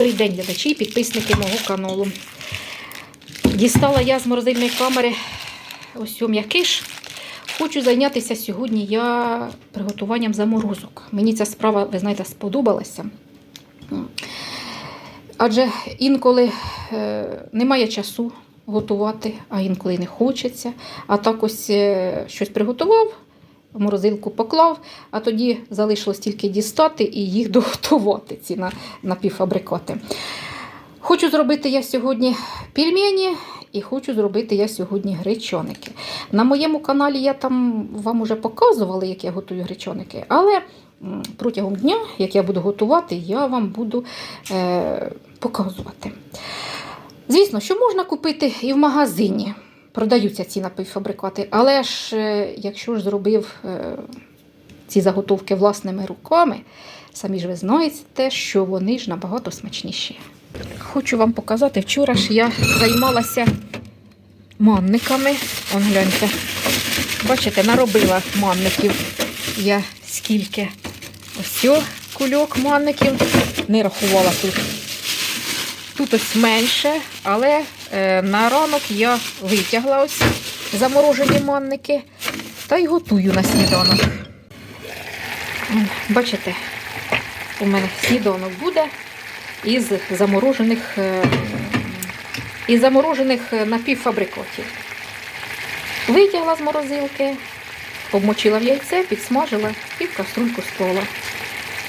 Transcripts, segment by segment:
Добрий день, глядачі і підписники мого каналу. Дістала я з морозильної камери ось м'якиш. Хочу зайнятися сьогодні я приготуванням заморозок. Мені ця справа, ви знаєте, сподобалася. Адже інколи е, немає часу готувати, а інколи не хочеться. А так ось е, щось приготував, морозилку поклав, а тоді залишилось тільки дістати і їх доготувати, ці на- напівфабрикати. Хочу зробити я сьогодні пельмені і хочу зробити я сьогодні гречоники. На моєму каналі я там вам уже показувала, як я готую гречоники, але протягом дня, як я буду готувати, я вам буду е, показувати. Звісно, що можна купити і в магазині. Продаються ці напівфабрикати, але ж е, якщо ж зробив е, ці заготовки власними руками, самі ж ви знаєте, що вони ж набагато смачніші. Хочу вам показати, вчора ж я займалася манниками. Он гляньте. Бачите, наробила манників. Я скільки ось кульок манників не рахувала тут. Тут ось менше, але на ранок я витягла ось заморожені манники та й готую на сніданок. Бачите, у мене сніданок буде із заморожених, е, із заморожених е, напівфабрикатів. Витягла з морозилки, обмочила в яйце, підсмажила і в каструльку склала.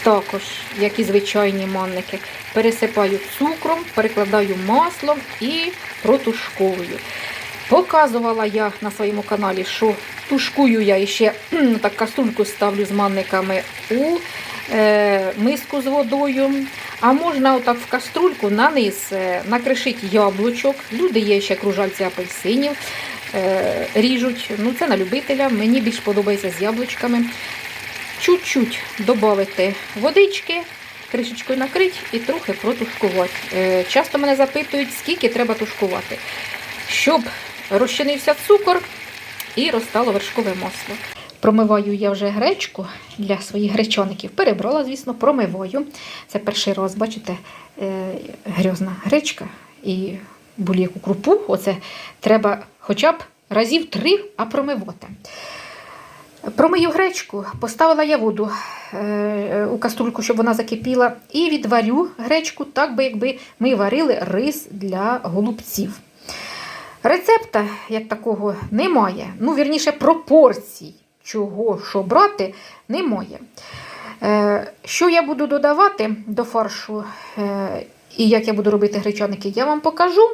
Також, як і звичайні манники, пересипаю цукром, перекладаю маслом і протушковую. Показувала я на своєму каналі, що тушкую я ще так каструльку ставлю з манниками у е, миску з водою. А можна отак в каструльку на низ е, накришити яблучок. Люди є ще кружальці апельсинів, е, ріжуть. Ну, це на любителя. Мені більш подобається з яблучками. Чуть-чуть додати водички, кришечкою накрити і трохи протушкувати. Е, Часто мене запитують, скільки треба тушкувати, щоб розчинився цукор і розтало вершкове масло. Промиваю я вже гречку для своїх гречоників. Перебрала, звісно, промиваю. Це перший раз, бачите, е, грязна гречка і будь-яку крупу. Оце треба хоча б разів три, а промивати. Промию гречку, поставила я воду е, у каструльку, щоб вона закипіла, і відварю гречку так, би якби ми варили рис для голубців. Рецепта, як такого, немає. Ну, вірніше, пропорцій, чого що брати, немає. Е, Що я буду додавати до фаршу е, і як я буду робити гречаники, я вам покажу.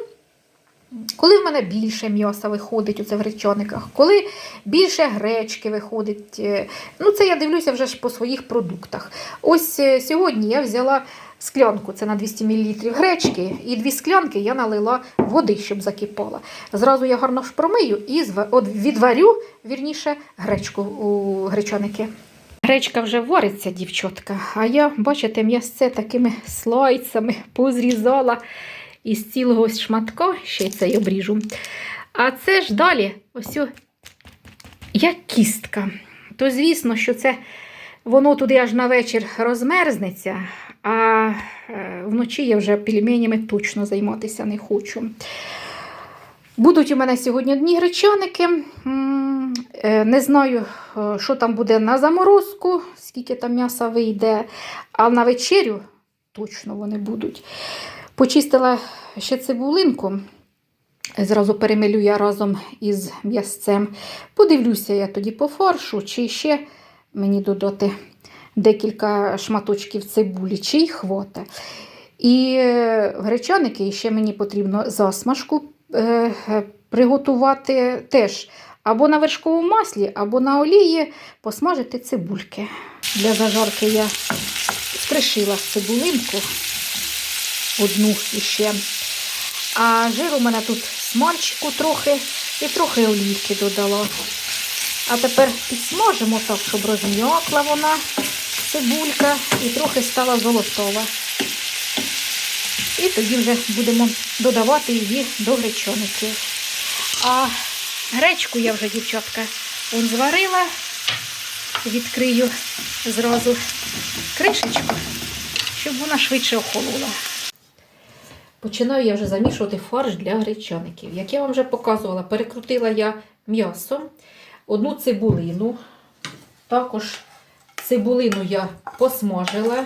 Коли в мене більше м'яса виходить оце в гречаниках, коли більше гречки виходить, е, ну це я дивлюся вже ж по своїх продуктах. Ось е, сьогодні я взяла склянку, це на 200 мл гречки, і дві склянки я налила води, щоб закипала. Зразу я гарно ж промию і відварю вірніше гречку у гречаники. Гречка вже вариться, дівчатка, а я, бачите, м'ясце такими слайцями позрізала із цілого шматка, ще й цей обріжу. А це ж далі ось як кістка. То звісно, що це воно туди аж на вечір розмерзнеться, а е, вночі я вже пельменями точно займатися не хочу. Будуть у мене сьогодні одні гречаники. Е, Не знаю, е, що там буде на заморозку, скільки там м'яса вийде, а на вечерю точно вони будуть. Почистила ще цибулинку. Зразу перемилю я разом із м'ясцем. Подивлюся я тоді по фаршу, чи ще мені додати декілька шматочків цибулі, чи й хвота. І е, гречаники ще мені потрібно засмажку е, приготувати теж або на вершковому маслі, або на олії посмажити цибульки. Для зажарки я скришила цибулинку одну іще. А жир у мене тут смальчику трохи і трохи олійки додала. А тепер підсмажимо так, щоб розм'якла вона, цибулька, і трохи стала золотова. І тоді вже будемо додавати її до гречоників. А гречку я вже, дівчатка, он зварила, відкрию зразу кришечку, щоб вона швидше охолола. Починаю я вже замішувати фарш для гречаників. Як я вам вже показувала, перекрутила я м'ясо, одну цибулину. Також цибулину я посмажила,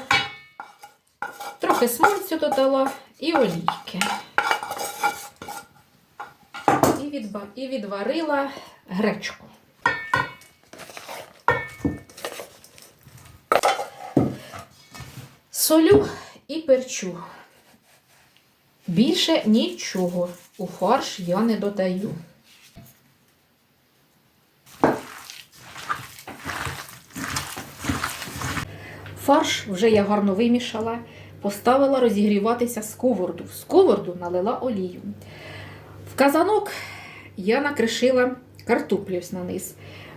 трохи смальцю додала і олійки. І, відварила гречку. Солю і перчу. Більше нічого у фарш я не додаю. Фарш вже я гарно вимішала, поставила розігріватися сковороду. В сковороду налила олію. В казанок я накришила картоплю ось на низ.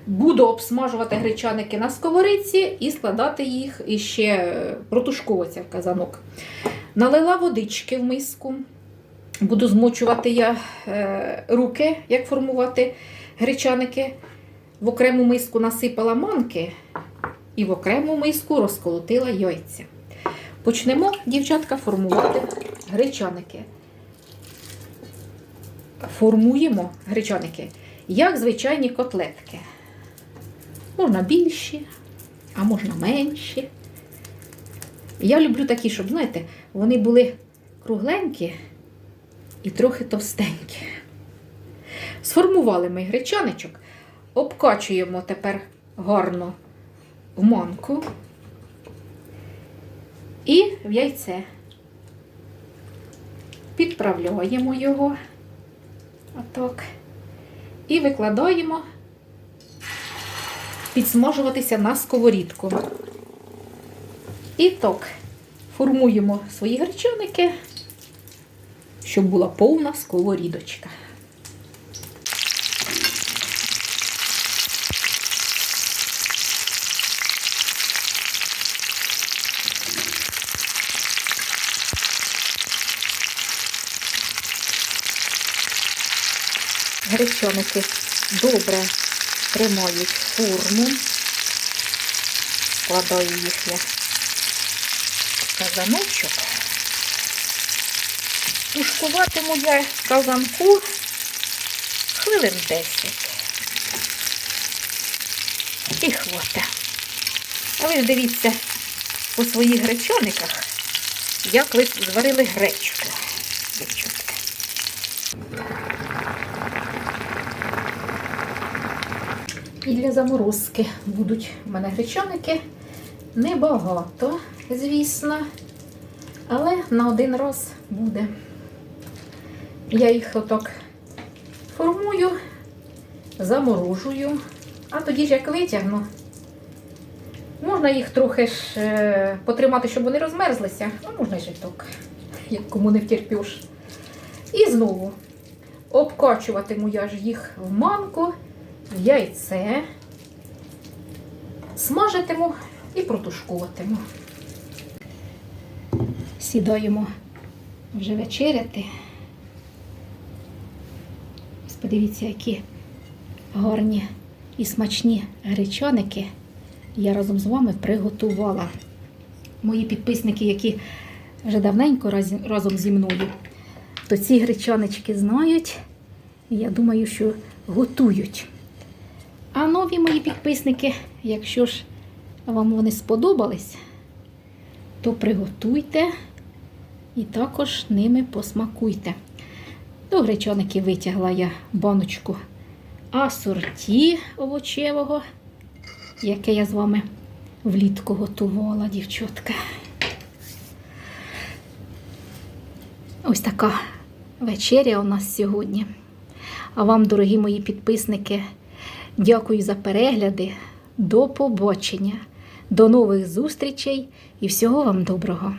Буду обсмажувати гречаники на сковорідці і складати їх і ще протушковуватися в казанок. Налила водички в миску. Буду змочувати я е, руки, як формувати гречаники. В окрему миску насипала манки і в окрему миску розколотила яйця. Почнемо, дівчатка, формувати гречаники. Формуємо гречаники, як звичайні котлетки. Можна більші, а можна менші. Я люблю такі, щоб, знаєте, вони були кругленькі і трохи товстенькі. Сформували ми гречаничок, обкачуємо тепер гарно в манку і в яйце. Підправляємо його отак. І викладаємо підсмажуватися на сковорідку. І так, формуємо свої гречаники, щоб була повна сковорідочка. Гречаники добре тримають форму. Складаю їх казаночок. Тушкуватиму я казанку хвилин 10. І хвата. А ви дивіться по своїх гречаниках, як ви зварили гречку, дівчатка. І для заморозки будуть у мене гречаники. Небагато, звісно, але на один раз буде. Я їх отак формую, заморожую, а тоді ж як витягну, можна їх трохи ж е, потримати, щоб вони розмерзлися, а можна й так, як кому не втерпіш. І знову обкачуватиму я ж їх в манку яйце, смажитиму і протушкуватиму. Сідаємо вже вечеряти. Подивіться, які гарні і смачні гречаники я разом з вами приготувала. Мої підписники, які вже давненько разом зі мною, то ці гречанички знають. І Я думаю, що готують. А нові мої підписники, якщо ж вам вони сподобались, то приготуйте і також ними посмакуйте. До гречаників витягла я баночку асорті овочевого, яке я з вами влітку готувала, дівчатка. Ось така вечеря у нас сьогодні. А вам, дорогі мої підписники, дякую за перегляди. До побачення, до нових зустрічей і всього вам доброго!